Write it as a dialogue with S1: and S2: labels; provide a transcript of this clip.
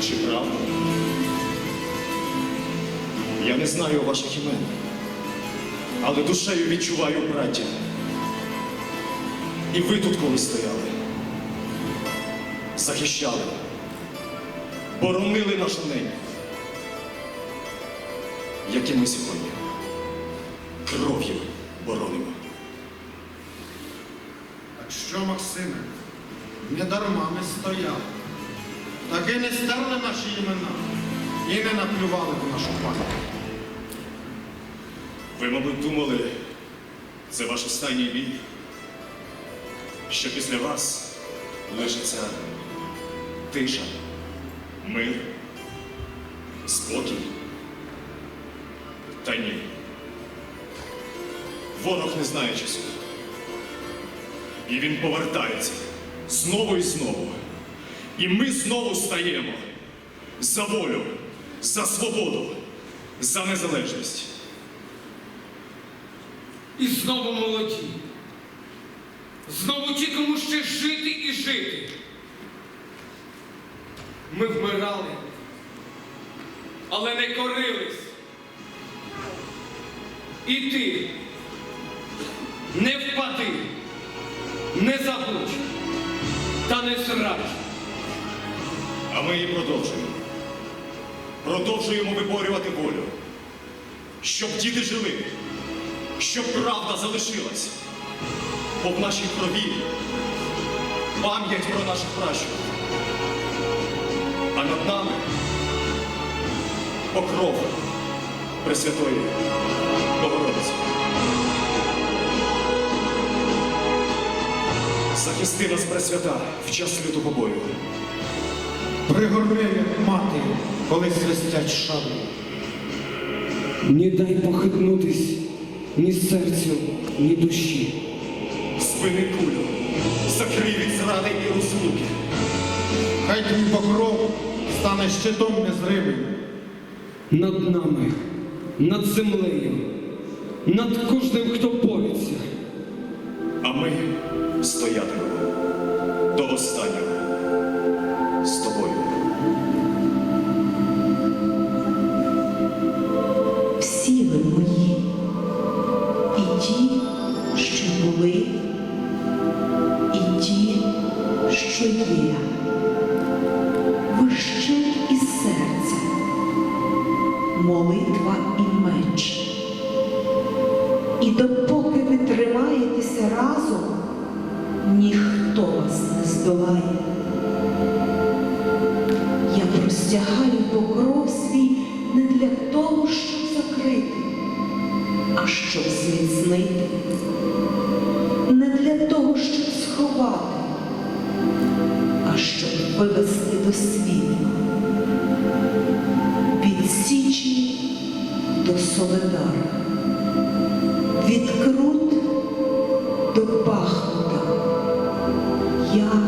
S1: Чи правда? Я не знаю ваших імен, але душею відчуваю браття. І ви тут колись стояли, захищали, боронили нашу неньку, як і ми сьогодні кров'ю боронимо.
S2: Так що, Максиме, не дарма ми стояли. Таки не стерли наші імена і не наплювали в нашу пам'ять.
S1: Ви, мабуть, думали, це ваш останній бій, що після вас лишиться тиша, мир, спокій. Та ні. Ворог не знає часу. І він повертається знову і знову. І ми знову стаємо за волю, за свободу, за незалежність.
S3: І знову молоді. Знову ті, кому ще жити і жити. Ми вмирали, але не корились. І ти не впади, не забудь та не зрач.
S1: А ми її продовжуємо. Продовжуємо виборювати волю. Щоб діти жили, щоб правда залишилась. Бо в нашій крові пам'ять про наших пращурів. А над нами покров Пресвятої Богородиці. Захисти нас, Пресвята, в час лютого бою.
S2: Пригорни, мати, коли свистять шаблі.
S4: Не дай похитнутись ні серцю, ні душі.
S1: Спини кулю, закрий від зради і розлуки.
S2: Хай твій покров стане щитом незримим.
S4: Над нами, над землею, над кожним, хто бореться.
S1: А ми стоятимемо до останнього
S5: мої, і ті, що були, і ті, що є. Ви щит і серце, молитва і меч. І допоки ви тримаєтеся разом, ніхто вас не здолає. Я простягаю покров свій не для того, щоб закрити, щоб зміцнити, не для того, щоб сховати, а щоб вивести до світла. Від Січі до Соледара, від Крут до Бахмута. Я